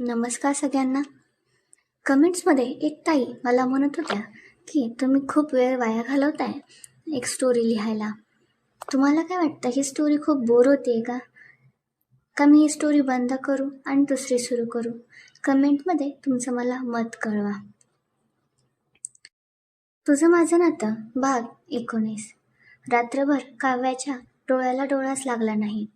नमस्कार सगळ्यांना. कमेंट्समध्ये एक ताई मला म्हणत होत्या की तुम्ही खूप वेळ वाया घालवताय एक स्टोरी लिहायला. तुम्हाला काय वाटतं ही स्टोरी खूप बोर होते का? का मी ही स्टोरी बंद करू आणि दुसरी सुरू करू. कमेंटमध्ये तुमचं मला मत कळवा. तुझं माझं नातं भाग एकोणीस. रात्रभर काव्याच्या डोळ्याला डोळाच लागला नाही.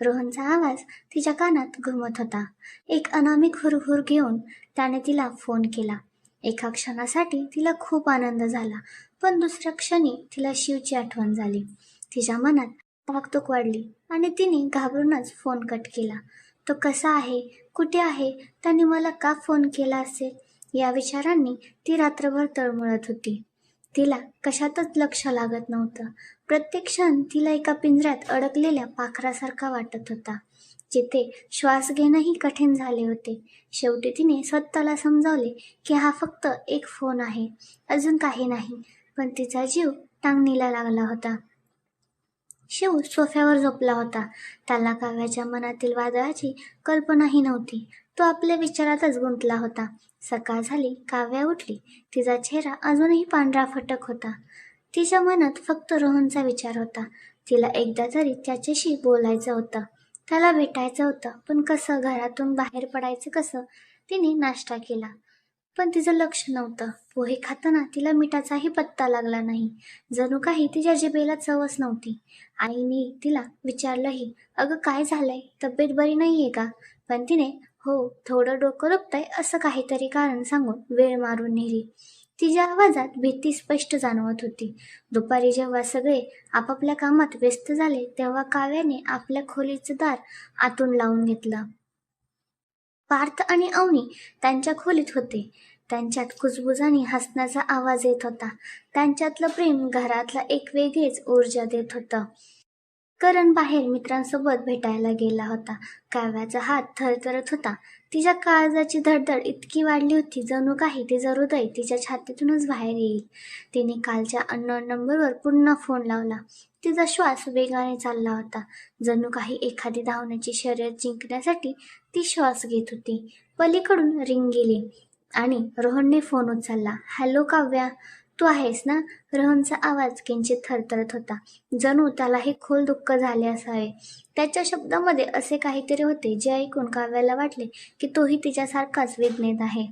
रोहनचा आवाज तिच्या कानात घुमत होता. एक अनामिक हुरहुर घेऊन त्याने तिला फोन केला. एका क्षणासाठी तिला खूप आनंद झाला पण दुसऱ्या क्षणी तिला शिवची आठवण झाली. तिच्या मनात ताकतूक वाढली आणि तिने घाबरूनच फोन कट केला. तो कसा आहे? कुठे आहे? त्याने मला का फोन केला असेल? या विचारांनी ती रात्रभर तळमळत होती. तिला कशातच लक्ष लागत नव्हतं. प्रत्येक क्षण तिला एका पिंजऱ्यात अडकलेल्या पाखरासारखा वाटत होता जिथे श्वास घेणंही कठीण झाले होते. शेवटी तिने स्वतःला समजावले की हा फक्त एक फोन आहे अजून काही नाही पण तिचा जीव टांगणीला लागला होता. शिव सोफ्यावर झोपला होता. त्याला काव्याच्या मनातील वादळाची कल्पनाही नव्हती. तो आपल्या विचारातच गुंतला होता. सकाळ झाली काव्या उठली. तिचा चेहरा अजूनही पांढरा फटक होता. तिच्या मनात फक्त रोहनचा विचार होता. तिला एकदा तरी त्याच्याशी बोलायचं होतं त्याला भेटायचं होतं पण कसं घरातून बाहेर पडायचं कसं तिने नाश्ता केला. पण तिचं लक्ष नव्हतं. पोहे खाताना तिला मिठाचाही पत्ता लागला नाही. जणू काही तिच्या जिभेला चवच नव्हती. आईने तिला विचारलंही अगं काय झालंय? तब्येत बरी नाहीये का? पण तिने हो थोडं डोकं दुखतंय असं काहीतरी कारण सांगून वेळ मारून नेली. तिच्या आवाजात भीती स्पष्ट जाणवत होती. दुपारी जेव्हा सगळे आपापल्या कामात व्यस्त झाले तेव्हा काव्याने आपल्या खोलीचं दार आतून लावून घेतलं. पार्थ आणि अवनी त्यांच्या खोलीत होते. त्यांच्यात कुजबुजाने हसण्याचा आवाज येत होता. त्यांच्यातलं प्रेम घरातला एक वेगळीच ऊर्जा देत होतं. करण बाहेर मित्रांसोबत भेटायला गेला होता. काव्याचा हात थरथरत होता. तिच्या काळजाची धडधड इतकी वाढली होती. जणू काही तिचं हृदय तिच्या छातीतूनच बाहेर येईल. तिने कालच्या अननोन नंबरवर पुन्हा फोन लावला. तिचा श्वास वेगाने चालला होता. जणू काही एखादी धावण्याची शर्यत जिंकण्यासाठी ती श्वास घेत होती. पलीकडून रिंग गेली आणि रोहनने फोन उचलला. हॅलो काव्या. तू आहेस ना? रोहनचा आवाज किंचित थरथरत होता. जणू त्याला हे खोल दुःख झाले असावे. त्याच्या शब्दामध्ये असे काहीतरी होते जे ऐकून काव्याला वाटले की तोही तिच्यासारखाच वेदनेत आहे.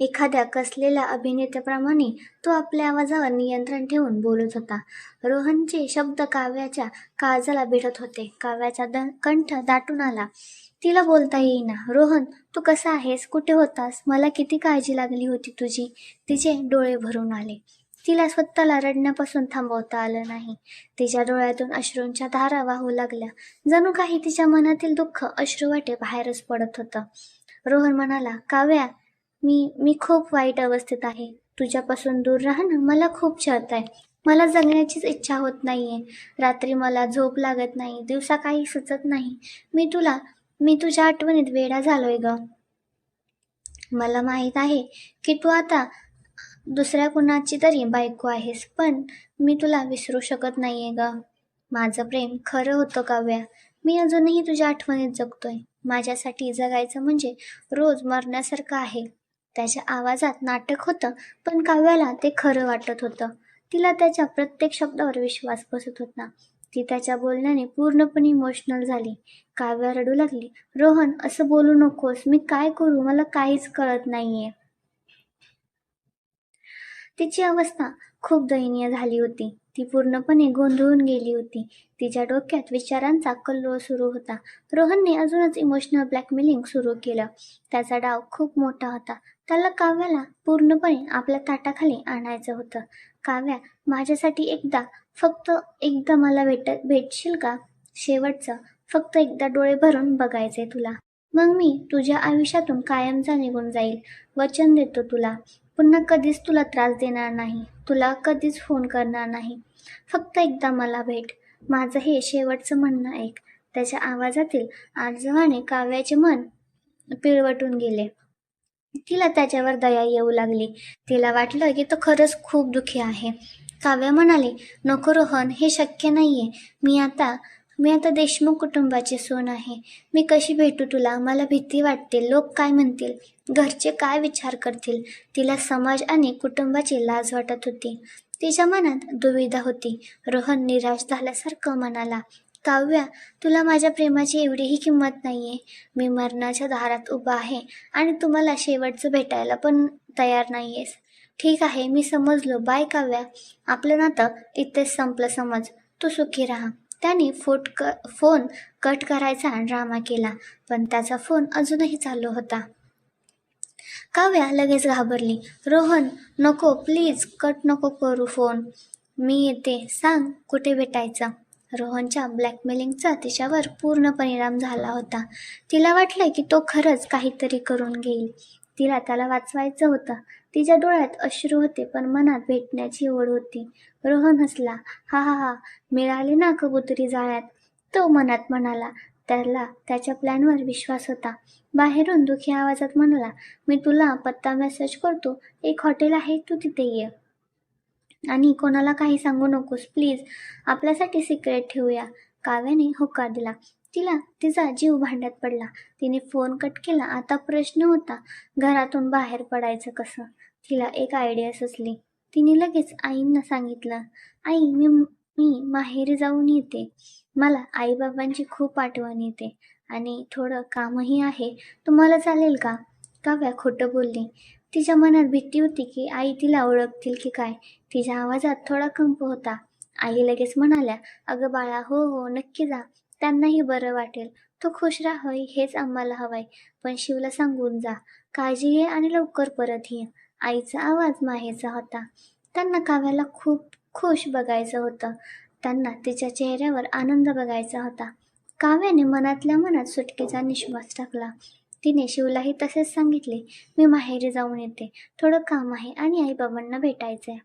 एखाद्या कसलेल्या अभिनेत्याप्रमाणे तो आपल्या आवाजावर नियंत्रण ठेवून बोलत होता. रोहनचे शब्द काव्याच्या काळजाला भिडत होते. काव्याचा द कंठ दाटून आला. तिला बोलता येईना. रोहन तू कसा आहेस? कुठे होतास? मला किती काळजी लागली होती तुझी? तिचे डोळे भरून आले. तिला स्वतःला रडण्यापासून थांबवता आलं नाही. तिच्या डोळ्यातून अश्रूंच्या धारा वाहू लागल्या. जणू काही तिच्या मनातील दुःख अश्रुवाटे बाहेरच पडत होतं. रोहन म्हणाला काव्या मी मी खूप वाईट अवस्थेत आहे. तुझ्यापासून दूर राहणं मला खूप छळत आहे. मला जगण्याचीच इच्छा होत नाहीये. रात्री मला झोप लागत नाही. दिवसा काही सुचत नाही. मी तुला मी तुझ्या आठवणीत वेडा झालोय ग. मला माहीत आहे की तू आता दुसऱ्या कुणाची तरी बायको आहेस पण मी तुला विसरू शकत नाहीये ग. माझं प्रेम खरं होतं काव्या मी अजूनही तुझ्या आठवणीत जगतोय. माझ्यासाठी जगायचं म्हणजे रोज मरण्यासारखं आहे. त्याच्या आवाजात नाटक होतं पण काव्याला ते खरं वाटत होतं. तिला त्याच्या प्रत्येक शब्दावर विश्वास बसत होता. ती त्याच्या बोलण्याने पूर्णपणे इमोशनल झाली. काव्या रडू लागली. रोहन असं बोलू नकोस. मी काय करू? मला काहीच कळत नाहीये. तिची अवस्था खूप दयनीय झाली होती. ती पूर्णपणे गोंधळून गेली होती. तिच्या डोक्यात विचारांचा कल्लोळ सुरू होता. रोहनने अजूनच इमोशनल ब्लॅकमेलिंग सुरू केलं. त्याचा डाव खूप मोठा होता. त्याला काव्याला पूर्णपणे आपल्या ताटाखाली आणायचं होतं. काव्या माझ्यासाठी एकदा फक्त एकदा मला भेट भेटशील का? शेवटचं. फक्त एकदा डोळे भरून बघायचे तुला. मग मी तुझ्या आयुष्यातून कायमचा निघून जाईल. वचन देतो तुला. पुन्हा कधीच तुला त्रास देणार नाही. तुला कधीच फोन करणार नाही. फक्त एकदा मला भेट. माझं हे शेवटचं म्हणणं ऐक. त्याच्या आवाजातील आजवाने काव्याचे मन पिळवटून गेले. तिला त्याच्यावर दया येऊ लागली. तिला वाटलं की तो खरंच खूप दुःखी आहे. काव्य म्हणाले नको रोहन हे शक्य नाहीये. मी आता मी आता देशमुख कुटुंबाची सून आहे. मी कशी भेटू तुला? मला भीती वाटते. लोक काय म्हणतील? घरचे काय विचार करतील? तिला समाज आणि कुटुंबाची लाज वाटत होती. तिच्या मनात दुविधा होती. रोहन निराश झाल्यासारखं म्हणाला काव्या तुला माझ्या प्रेमाची एवढीही किंमत नाहीये. मी मरणाच्या दारात उभा आहे आणि तुम्हाला शेवटचं भेटायला पण तयार नाहीयेस. ठीक आहे मी समजलो. बाय काव्या. आपलं नातं तिथेच संपलं समज. तू सुखी राहा. त्याने फोट क फोन कट करायचा ड्रामा केला पण त्याचा फोन अजूनही चालू होता. काव्या लगेच घाबरली. रोहन नको प्लीज कट नको करू फोन मी येते. सांग कुठे भेटायचं? रोहनच्या ब्लॅकमेलिंगचा तिच्यावर पूर्ण परिणाम झाला होता. तिला वाटलं की तो खरंच काहीतरी करून घेईल. तिला त्याला वाचवायचं होतं. तिच्या डोळ्यात अश्रू होते पण मनात भेटण्याची ओढ होती. रोहन हसला. हा हा हा मिळाली ना कबुतरी जाळ्यात? तो मनात म्हणाला. त्याला त्याच्या प्लॅनवर विश्वास होता. बाहेरून दुखी आवाजात म्हणाला मी तुला पत्ता मेसेज करतो. एक हॉटेल आहे तू तिथे ये. आणि कोणाला काही सांगू नकोस प्लीज. आपल्यासाठी सिक्रेट ठेवूया. काव्याने होकार दिला. तिला तिचा जीव भांड्यात पडला. तिने फोन कट केला. आता प्रश्न होता घरातून बाहेर पडायचं कसं? तिला एक आयडिया सुचली. तिने लगेच आईंना सांगितलं आई मी मी माहेरी जाऊन येते. मला आईबाबांची खूप आठवण येते आणि थोडं कामही आहे. तुम्हाला चालेल का? काव्या खोटं बोलली. तिच्या मनात भीती होती की आई तिला ओळखतील की काय. तिच्या आवाजात थोडा कंप होता. आई लगेच म्हणाल्या अगं बाळा हो हो नक्की जा. त्यांनाही बरं वाटेल. तो खुश राहावी हेच आम्हाला हवंय. पण शिवला सांगून जा. काळजी घे आणि लवकर परत ये. आईचा आवाज माहेचा होता. त्यांना काव्याला खूप खुश बघायचं होतं. त्यांना तिच्या चेहऱ्यावर आनंद बघायचा होता. काव्याने मनातल्या मनात सुटकेचा निश्वास टाकला. तिने शिवलाही तसेच सांगितले मी माहेरी जाऊन येते. थोडं काम आहे आणि आईबाबांना भेटायचंय.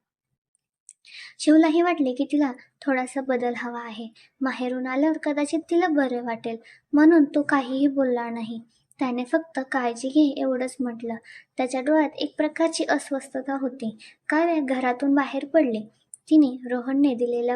शिवलाही वाटले की तिला थोडासा बदल हवा आहे. माहेरून आल्यावर कदाचित तिला बरं वाटेल. म्हणून तो काहीही बोलला नाही. त्याने फक्त काळजी घे एवढंच म्हटलं. त्याच्या डोळ्यात एक प्रकारची अस्वस्थता होती. काव्य घरातून बाहेर पडले? तिने रोहनने दिलेला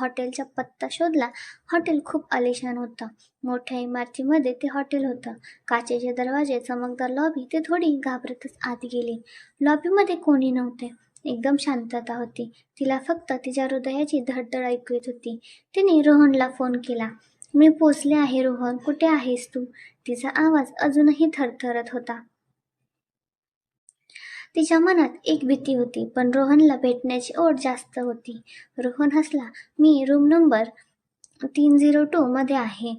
हॉटेलचा पत्ता शोधला. हॉटेल खूप आलिशान होतं. मोठ्या इमारतीमध्ये ते हॉटेल होतं. काचेचे दरवाजे चमकदार लॉबी ते थोडी घाबरतच आत गेली. लॉबीमध्ये कोणी नव्हते. एकदम शांतता होती. तिला फक्त तिच्या हृदयाची धडधड ऐकू येत होती. तिने रोहनला फोन केला. मी पोचले आहे रोहन. कुठे आहेस तू? तिचा आवाज अजूनही थरथरत होता. तिच्या मनात एक भीती होती पण रोहनला भेटण्याची ओढ जास्त होती. रोहन हसला मी रूम नंबर तीन झिरो टू मध्ये आहे.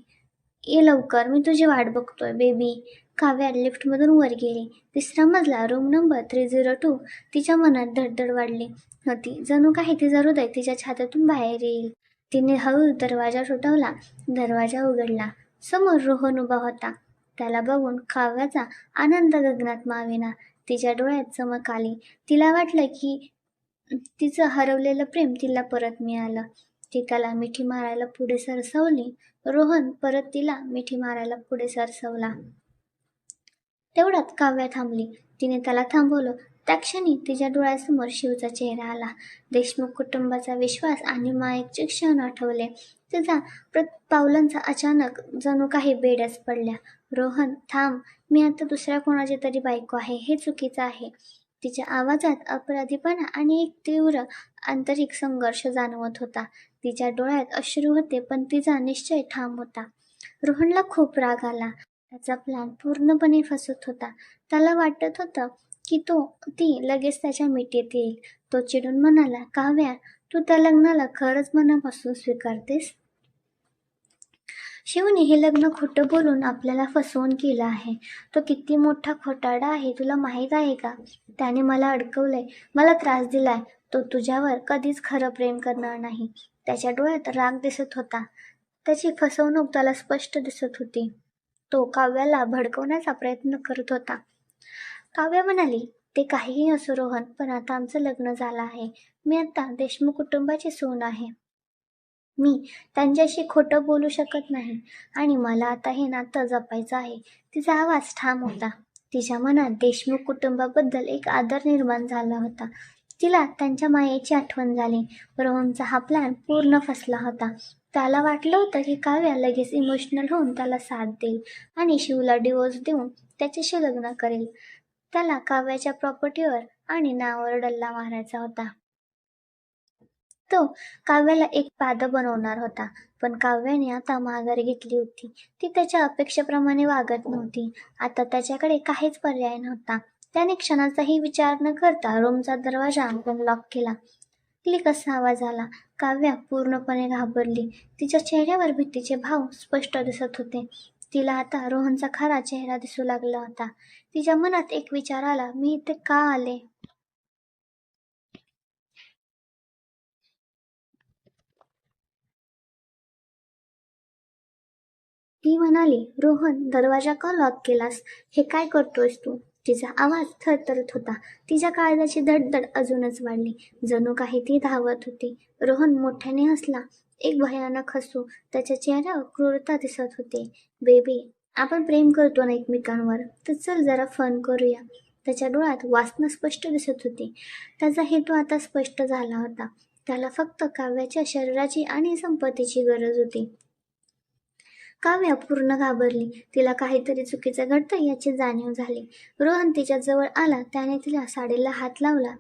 ये लवकर मी तुझी वाट बघतोय बेबी काव्या लिफ्टमधून वर गेली. तिसरा मजला room number three zero two तिच्या मनात धडधड वाढली. होती जणू काही तिचा हृदय तिच्या छातातून बाहेर येईल. तिने हळू दरवाजा सुटवला दरवाजा उघडला. समोर रोहन उभा होता. त्याला बघून काव्याचा आनंद गगनात मावेना. तिच्या डोळ्यात चमक आली. तिला वाटलं की तिचं हरवलेलं प्रेम तिला परत मिळालं. ती त्याला मिठी मारायला पुढे सरसवली. रोहन परत तिला मिठी मारायला पुढे सरसवला. तेवढ्यात काव्या थांबली. तिने त्याला थांबवलं. त्या क्षणी तिच्या डोळ्यासमोर शिवचा चेहरा आला. देशमुख कुटुंबाचा विश्वास आणि मायेचे क्षण आठवले. तिचा प्रत पावलांचा अचानक जणू काही बेडच पडल्या. रोहन थांब मी आता दुसऱ्या कोणाची तरी बायको आहे हे चुकीचं आहे. तिच्या आवाजात अपराधीपणा आणि एक तीव्र आंतरिक संघर्ष जाणवत होता. तिच्या डोळ्यात अश्रू होते पण तिचा निश्चय ठाम होता. रोहनला खूप राग आला. त्याचा प्लॅन पूर्णपणे फसत होता. त्याला वाटत होतं की तो ती लगेच त्याच्या मिठीत येईल. तो चिडून म्हणाला काव्या तू त्या लग्नाला खरंच मनापासून स्वीकारतेस? शिवने हे लग्न खोटं बोलून आपल्याला फसवून केलं आहे. तो किती मोठा खोटाडा आहे तुला माहीत आहे का? त्याने मला अडकवलंय. मला त्रास दिलाय. तो तुझ्यावर कधीच खरं प्रेम करणार नाही. त्याच्या डोळ्यात राग दिसत होता. त्याची फसवणूक त्याला स्पष्ट दिसत होती. तो काव्याला भडकवण्याचा प्रयत्न करत होता. काव्य म्हणाली ते काहीही असो रोहन पण आता आमचं लग्न झालं आहे. मी आता देशमुख कुटुंबाची सून आहे. मी त्यांच्याशी खोटं बोलू शकत नाही. आणि मला आता हे नातं जपायचं आहे. तिचा आवाज ठाम होता. तिच्या मनात देशमुख कुटुंबाबद्दल एक आदर निर्माण झाला होता. तिला त्यांच्या मायेची आठवण झाली. रोहनचा हा प्लॅन पूर्ण फसला होता. त्याला वाटलं होतं की काव्या लगेच इमोशनल होऊन त्याला साथ देईल आणि शिवला डिवोर्स देऊन त्याच्याशी लग्न करेल. त्याला काव्याच्या प्रॉपर्टीवर आणि नावावर डल्ला मारायचा होता. तो काव्याला एक पाद बनवणार होता पण काव्याने आता माघार घेतली होती. ती त्याच्या अपेक्षेप्रमाणे वागत नव्हती. आता त्याच्याकडे काहीच पर्याय नव्हता. त्याने क्षणाचाही विचार न करता रूमचा दरवाजा लॉक केला. क्लिक असा आवाज आला. काव्या पूर्णपणे घाबरली. तिच्या चेहऱ्यावर भीतीचे भाव स्पष्ट दिसत होते. तिला आता रोहनचा खरा चेहरा दिसू लागला होता. तिच्या मनात एक विचार आला मी इथे का आले? ती म्हणाली रोहन दरवाजा का लॉक केलास? हे काय करतोयस तू? तिचा आवाज थरथरत होता. तिच्या काळजाची धडधड अजूनच वाढली. जणू काही ती धावत होती. रोहन मोठ्याने हसला. एक भयानक हसू त्याच्या चेहऱ्यावर क्रूरता दिसत होते. बेबी आपण प्रेम करतो ना एकमेकांवर तर चल जरा फन करूया. त्याच्या डोळ्यात वासना स्पष्ट दिसत होती. त्याचा हेतू आता स्पष्ट झाला होता. त्याला फक्त काव्याच्या शरीराची आणि संपत्तीची गरज होती. काव्या पूर्ण घाबरली. तिला काहीतरी चुकीचं घडतं याची जाणीव झाली. रोहन तिच्या जवळ आला. त्याने तिला साडीला हात लावला.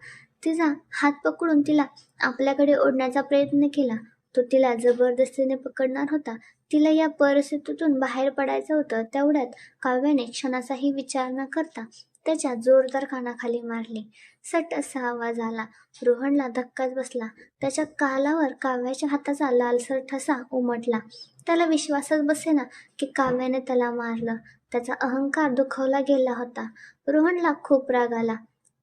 तिचा हात पकडून तिला आपल्याकडे ओढण्याचा प्रयत्न केला. तो तिला जबरदस्तीने पकडणार होता. तिला या परिस्थितीतून बाहेर पडायचं होतं. तेवढ्यात काव्याने क्षणाचाही विचार न करता त्याच्या जोरदार कानाखाली मारली. सट असा आवाज आला. रोहनला धक्काच बसला. त्याच्या कालावर काव्याच्या हाताचा लालसर ठसा उमटला. त्याला विश्वासच बसेना की काव्याने त्याला मारलं. त्याचा अहंकार दुखवला गेला होता. रोहनला खूप राग आला.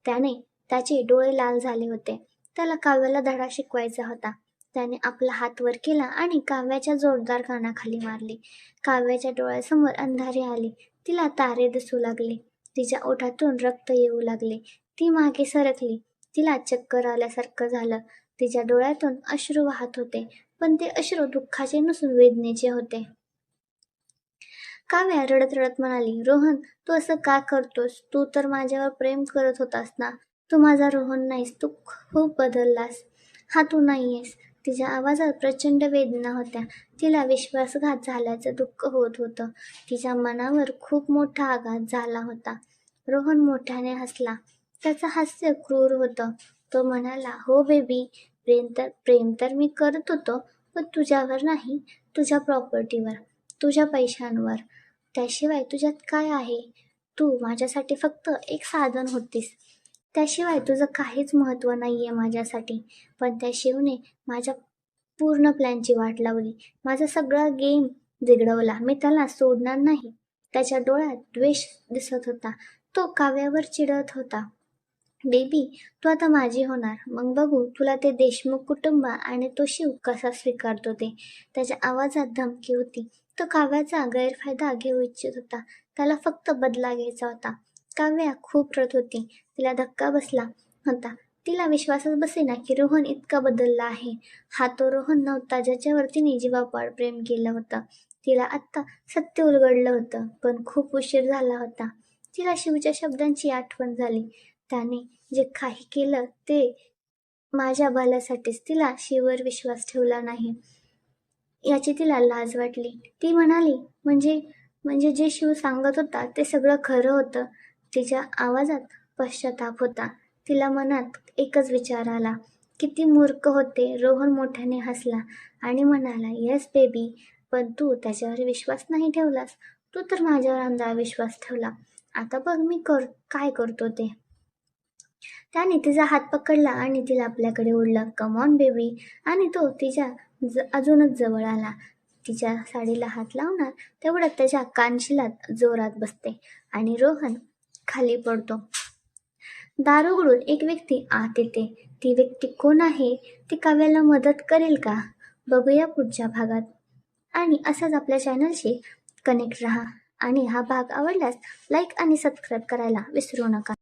त्याने त्याचे डोळे लाल झाले होते. त्याला काव्याला धडा शिकवायचा होता. त्याने आपला हात वर केला आणि काव्याच्या जोरदार कानाखाली मारले. काव्याच्या डोळ्यासमोर अंधारे आले. तिला तारे दिसू लागले. तिच्या ओठातून रक्त येऊ लागले. ती मागे सरकली. तिला चक्कर आल्यासारखं झालं. तिच्या डोळ्यातून अश्रू वाहत होते पण ते अश्रू दुःखाचे नसून वेदनेचे होते. काव्या रडत रडत म्हणाली रोहन तू असं का करतोस? तू तर माझ्यावर प्रेम करत होतास ना. तू माझा रोहन नाहीस. तू खूप बदललास. हा तू नाहीयेस. तिच्या आवाजात प्रचंड वेदना होत्या. तिला विश्वासघात झाल्याचं दुःख होत होतं. तिच्या मनावर खूप मोठा आघात झाला होता. रोहन मोठ्याने हसला. त्याचं हास्य क्रूर होतं. तो म्हणाला हो बेबी प्रेम तर प्रेम तर मी करत होतो पण तुझ्यावर नाही तुझ्या प्रॉपर्टीवर तुझ्या पैशांवर. त्याशिवाय तुझ्यात काय आहे? तू माझ्यासाठी फक्त एक साधन होतीस. त्याशिवाय तुझं काहीच महत्त्व नाही आहे माझ्यासाठी. पण त्या शिवने माझ्या पूर्ण प्लॅनची वाट लावली. माझा सगळा गेम बिघडवला. मी त्याला सोडणार नाही. त्याच्या डोळ्यात द्वेष दिसत होता. तो काव्यावर चिडत होता. बेबी तू आता माझी होणार. मग बघू तुला ते देशमुख कुटुंब आणि तो शिव कसा स्वीकारतो ते. त्याच्या आवाजात धमकी होती. तो काव्याचा गैरफायदा घेऊ इच्छित होता. त्याला फक्त बदला घ्यायचा होता. काव्या खूप रथ होती. तिला धक्का बसला होता. तिला विश्वासच बसेना की रोहन इतका बदलला आहे. हा तो रोहन नव्हता ज्याच्यावर तिने जीवापाड प्रेम केलं होतं. तिला आत्ता सत्य उलगडलं होतं पण खूप उशीर झाला होता. तिला शिवच्या शब्दांची आठवण झाली. त्याने जे काही केलं ते माझ्या भल्यासाठीच तिला शिवर विश्वास ठेवला नाही. याची तिला लाज वाटली. ती म्हणाली म्हणजे म्हणजे जे शिव सांगत होता ते सगळं खरं होतं. तिच्या आवाजात पश्चाताप होता. तिला मनात एकच विचार आला किती मूर्ख होते रोहन मोठ्याने हसला आणि म्हणाला येस बेबी पण तू त्याच्यावर विश्वास नाही ठेवलास. तू तर माझ्यावर अंधा विश्वास ठेवला. आता बघ मी कर काय करतो ते. त्याने तिचा हात पकडला आणि तिला आपल्याकडे ओढला कमॉन बेबी आणि तो तिच्या ज अजूनच जवळ आला. तिच्या साडीला हात लावणार तेवढ्यात त्याच्या कानशिलात जोरात बसते आणि रोहन खाली पडतो. दार उघडून एक व्यक्ती आत येते. ती व्यक्ती कोण आहे? ती काव्याला मदत करेल का? बघूया पुढच्या भागात. आणि असंच आपल्या चॅनलशी कनेक्ट रहा. आणि हा भाग आवडल्यास लाईक आणि सबस्क्राईब करायला विसरू नका.